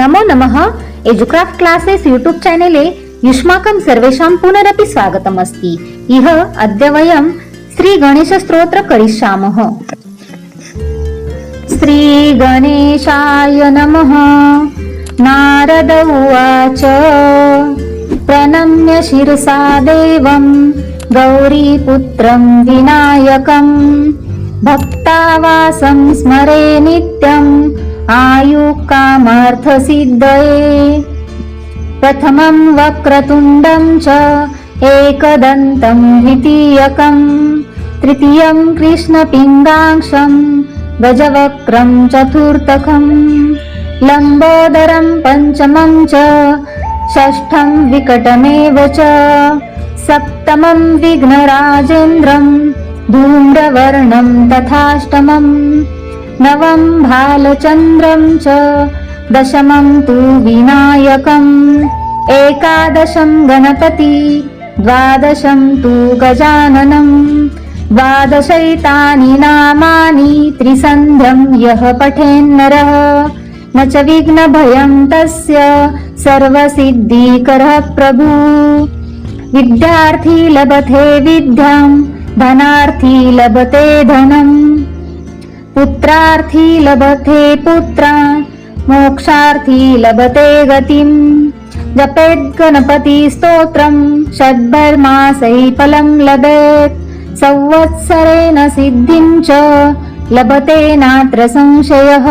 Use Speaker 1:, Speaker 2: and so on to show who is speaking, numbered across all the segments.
Speaker 1: नमो नमः. एजुक्राफ्ट classes YouTube चैनले युष्माकं सर्वेषां पुनरपि स्वागतम् अस्ति इह अद्य वयं श्रीगणेशस्तोत्र करिष्यामः. श्रीगणेशाय नमः. नारद उवाच. प्रणम्य शिरसा देवं गौरीपुत्रं विनायकं भक्तावासं स्मरे नित्यम् आयुकामार्थसिद्धये प्रथमं वक्रतुण्डं च एकदन्तं द्वितीयकम् तृतीयं कृष्णपिङ्गाक्षं गजवक्त्रं चतुर्थकम्। लम्बोदरं पञ्चमं च षष्ठं विकटमेव च। सप्तमं विघ्नराजेन्द्रं धूम्रवर्णं तथाष्टमम् नवं भालचन्द्रं च दशमं तु विनायकम् एकादशं गणपति द्वादशं तु गजाननम् द्वादशैतानि नामानि त्रिसन्ध्यं यः पठेन्नरः। न च विघ्नभयं तस्य सर्वसिद्धिकरः प्रभु। विद्यार्थी लभते विद्यां धनार्थी लभते धनम् पुत्रार्थी लभते पुत्रा मोक्षार्थी लभते गतिम्। जपेत् गणपती स्तोत्रम् षड्भर्मासै फलम् लभेत्। संवत्सरेण सिद्धिम् च लभते नात्र संशयः।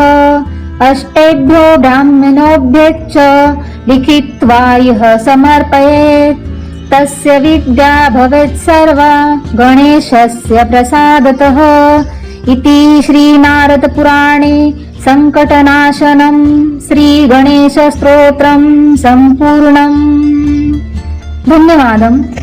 Speaker 1: अष्टेभ्यो ब्राह्मणोभ्यश्च लिखित्वा यः समर्पयेत्। तस्य विद्या भवेत् सर्वा गणेशस्य प्रसादतः। इति श्रीनारदपुराणे सङ्कटनाशनं श्रीगणेशस्तोत्रं सम्पूर्णम्. धन्यवादम्।